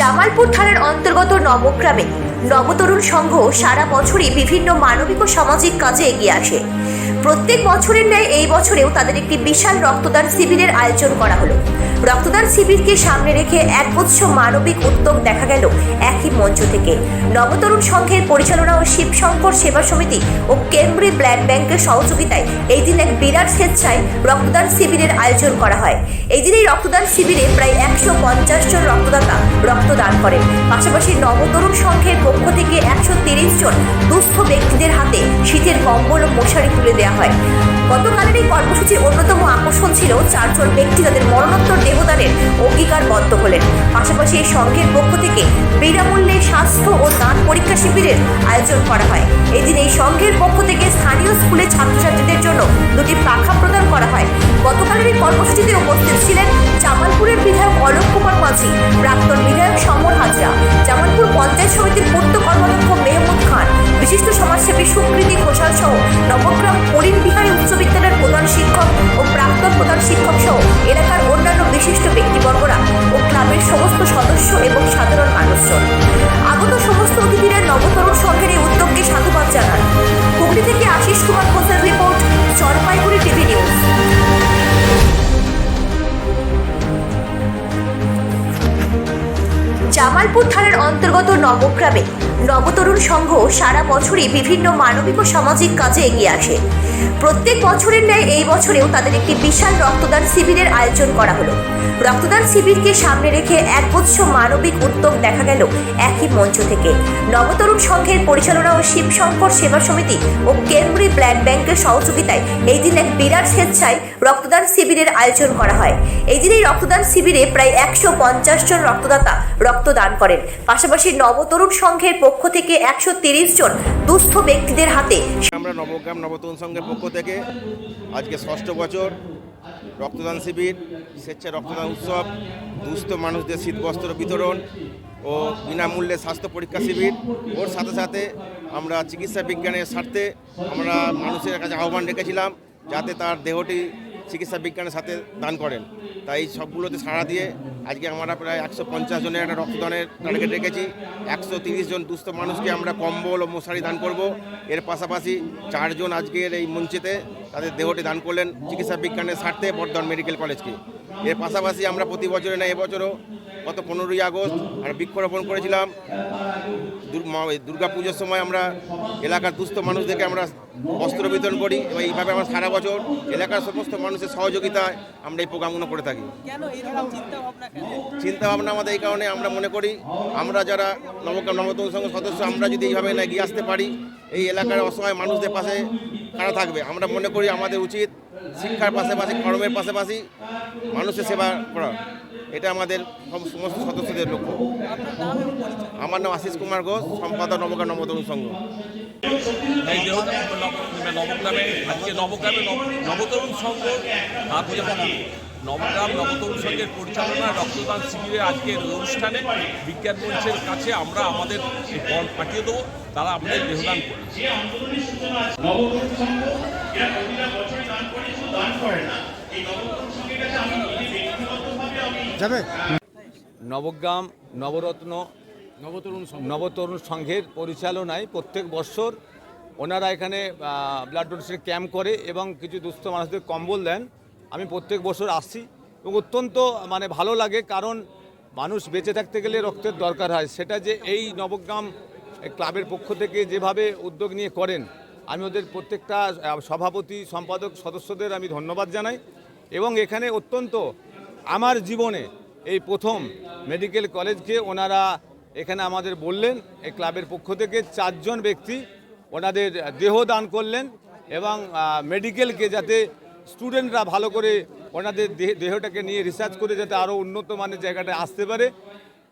জামালপুর থানার অন্তর্গত নবগ্রামে নবতরুণ সংঘ সারা বছরই বিভিন্ন মানবিক ও সামাজিক কাজে এগিয়ে আসে। প্রত্যেক বছরের ন্যায় এই বছরেও তাদের একটি বিশাল রক্তদান শিবিরের আয়োজন করা হলো। রক্তদান শিবিরকে সামনে রেখে একগুচ্ছ মানবিক উদ্যোগ দেখা গেল একই মঞ্চ থেকে। নবতরুণ সংঘের পরিচালনা ও শিবশঙ্কর সেবা সমিতি ও কেমব্রি ব্লাড ব্যাংকের সহযোগিতায় এই দিন এক বিরাট স্বেচ্ছায় রক্তদান শিবিরের আয়োজন করা হয়। এই দিন এই রক্তদান শিবিরে প্রায় একশো পঞ্চাশ জন রক্তদাতা রক্তদান করেন। পাশাপাশি নবতরুণ সংঘের পক্ষ থেকে একশো তিরিশ জন দুস্থ ব্যক্তিদের হাতে শীতের কম্বল ও মশারি তুলে দেওয়া হয়। গতকালের এই কর্মসূচির অন্যতম আকর্ষণ ছিল চারজন ব্যক্তি তাদের মরণোত্তর দেহদানের অঙ্গীকারবদ্ধ হলেন। পাশাপাশি এই সংঘের পক্ষ থেকে বিনামূল্যে স্বাস্থ্য ও দান পরীক্ষা শিবিরের আয়োজন করা হয়। এদিন এই সংঘের পক্ষ থেকে স্থানীয় স্কুলের ছাত্রছাত্রীদের জন্য দুটি পাখা প্রদান করা হয়। গতকালের এই কর্মসূচিতে উপস্থিত ছিলেন জামালপুরের বিধায়ক অলোক কুমার মাঝি, প্রাক্তন বিধায়ক সমর হাজরা। জামালপুর পঞ্চায়েত জামালপুর থানার অন্তর্গত নবগ্রামে। নবতরুণ সংঘ সারা বছরই বিভিন্ন মানবিক ও সামাজিক কাজে এগিয়ে আসে। প্রত্যেক বছরের ন্যায় এই বছরেও তাদের একটি বিশাল রক্তদান শিবিরের আয়োজন করা হলো। রক্তদান শিবিরকে সামনে রেখে একগুচ্ছ মানবিক উদ্যোগ দেখা গেল একই মঞ্চ থেকে। নবতরুণ সংঘের পরিচালনা ও শিবশঙ্কর সেবা সমিতি ও কেমব্রি ব্লাড ব্যাংকের সহযোগিতায় এই দিন এক বিরাট স্বেচ্ছায় রক্তদান শিবিরের আয়োজন করা হয়। এই দিন এই রক্তদান শিবিরে প্রায় একশো পঞ্চাশ জন রক্তদাতা রক্তদান করেন। পাশাপাশি নবতরুণ সংঘের পক্ষ থেকে একশো জন দুস্থ ব্যক্তিদের হাতে আমরা নবগ্রাম নবতরুণ সংঘের পক্ষ থেকে আজকে ষষ্ঠ বছর রক্তদান শিবির স্বেচ্ছা রক্তদান উৎসব, দুস্থ মানুষদের শীতবস্ত্র বিতরণ ও বিনামূল্যে স্বাস্থ্য পরীক্ষা শিবির। ওর সাথে সাথে আমরা চিকিৎসা বিজ্ঞানের স্বার্থে আমরা মানুষের কাছে আহ্বান রেখেছিলাম যাতে তার দেহটি চিকিৎসা বিজ্ঞানের সাথে দান করেন। তাই সবগুলোতে সাড়া দিয়ে আজকে আমরা প্রায় একশো পঞ্চাশ জনের একটা রক্তদানের টার্গেট রেখেছি। একশো তিরিশ জন দুস্থ মানুষকে আমরা কম্বল ও মশারি দান করব। এর পাশাপাশি চারজন আজকের এই মঞ্চেতে তাদের দেহটি দান করলেন চিকিৎসা বিজ্ঞানের স্বার্থে বর্ধমান মেডিকেল কলেজকে। এর পাশাপাশি আমরা প্রতি বছরে না, এবছরও গত পনেরোই আগস্ট আর বৃক্ষরোপণ করেছিলাম। দুর্গা পুজোর সময় আমরা এলাকার দুস্থ মানুষদেরকে আমরা বস্ত্র বিতরণ করি এবং এইভাবে আমরা সারা বছর এলাকার সমস্ত মানুষের সহযোগিতায় আমরা এই প্রোগ্রামগুলো করে থাকি। কেন এরকম চিন্তা ভাবনা কেন? চিন্তা ভাবনা আমাদের এই কারণে আমরা মনে করি আমরা যারা নবগ্রাম নবতম সংঘ সদস্য আমরা যদি এইভাবে না এগিয়ে আসতে পারি এই এলাকার অসহায় মানুষদের পাশে কারা থাকবে? আমরা মনে করি আমাদের উচিত শিক্ষার পাশাপাশি কর্মের পাশাপাশি মানুষের সেবা করা। এটা আমাদের সব- সমস্ত সদস্যদের লক্ষ্য। আমার নাম আশিস কুমার ঘোষ সম্পাদক নবগ্রাম নবতরুণ সংঘ। এই নবগ্রামে আজকে নবগ্রামে নবতরুণ সংঘ আজকে নবগ্রাম নবতরুণ সংঘের পরিচালনা রক্তদান শিবিরের আজকের অনুষ্ঠানে বিজ্ঞান মঞ্চের কাছে আমরা আমাদের এই বল পাঠিয়ে দেবো তারা আমাদের দেহদান করবে নবগ্রাম নবরত্ন নবতরুণ নবতরুণ সংঘের পরিচালনায় প্রত্যেক বছর ওনারা এখানে ব্লাড ডোনেশন ক্যাম্প করে এবং কিছু দুস্থ মানুষদের কম্বল দেন। আমি প্রত্যেক বছর আসছি এবং অত্যন্ত মানে ভালো লাগে কারণ মানুষ বেঁচে থাকতে গেলে রক্তের দরকার হয়। সেটা যে এই নবগ্রাম ক্লাবের পক্ষ থেকে যেভাবে উদ্যোগ নিয়ে করেন আমি ওদের প্রত্যেকটা সভাপতি সম্পাদক সদস্যদের আমি ধন্যবাদ জানাই এবং এখানে অত্যন্ত আমার জীবনে এই প্রথম মেডিকেল কলেজকে ওনারা এখানে আমাদের বললেন, এই ক্লাবের পক্ষ থেকে চারজন ব্যক্তি ওনাদের দেহ দান করলেন এবং মেডিকেলকে যাতে স্টুডেন্টরা ভালো করে ওনাদের দেহ- দেহটাকে নিয়ে রিসার্চ করে যাতে আরও উন্নত মানের জায়গাটায় আসতে পারে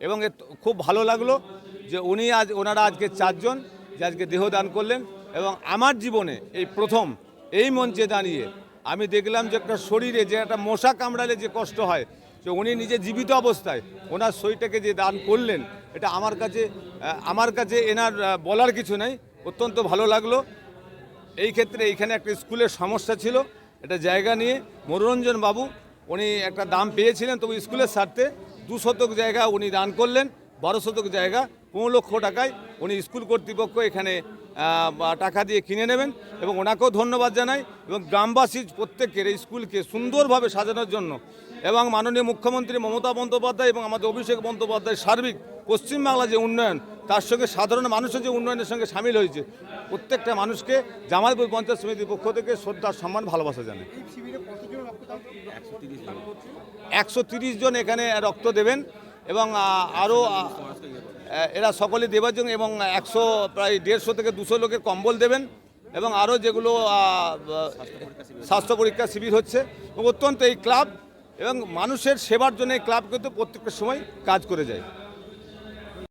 এবং খুব ভালো লাগল যে উনি আজ, ওনারা আজকে চারজন যে আজকে দেহ দান করলেন এবং আমার জীবনে এই প্রথম এই মঞ্চে দাঁড়িয়ে আমি দেখলাম যে একটা শরীরে যে একটা মশা কামড়ালে যে কষ্ট হয়, যে উনি নিজে জীবিত অবস্থায় ওনার শরীরটাকে যে দান করলেন, এটা আমার কাছে আমার কাছে এনার বলার কিছু নাই, অত্যন্ত ভালো লাগল। এই ক্ষেত্রে এইখানে একটা স্কুলের সমস্যা ছিল এটা জায়গা নিয়ে মনোরঞ্জন বাবু, উনি একটা দাম পেয়েছিলেন, তবু স্কুলের স্বার্থে দু শতক জায়গা উনি দান করলেন। বারো শতক জায়গা পনেরো লক্ষ টাকায় উনি স্কুল কর্তৃপক্ষ এখানে টাকা দিয়ে কিনে নেবেন এবং ওনাকেও ধন্যবাদ জানাই এবং গ্রামবাসী প্রত্যেকের এই স্কুলকে সুন্দরভাবে সাজানোর জন্য এবং মাননীয় মুখ্যমন্ত্রী মমতা বন্দ্যোপাধ্যায় এবং আমাদের অভিষেক বন্দ্যোপাধ্যায় সার্বিক পশ্চিমবাংলার যে উন্নয়ন তার সঙ্গে সাধারণ মানুষের যে উন্নয়নের সঙ্গে সামিল হয়েছে প্রত্যেকটা মানুষকে জামালপুর পঞ্চায়েত সমিতির পক্ষ থেকে শ্রদ্ধা সম্মান ভালোবাসা জানায় একশো তিরিশ জন এখানে রক্ত দেবেন। এবং আরও এরা সকলে দেবার জন্য এবং একশো, প্রায় দেড়শো থেকে দুশো লোকের কম্বল দেবেন এবং আরও যেগুলো স্বাস্থ্য পরীক্ষা শিবির হচ্ছে অত্যন্ত এই ক্লাব এবং মানুষের সেবার জন্য এই ক্লাব কিন্তু প্রত্যেকটা সময় কাজ করে যায়।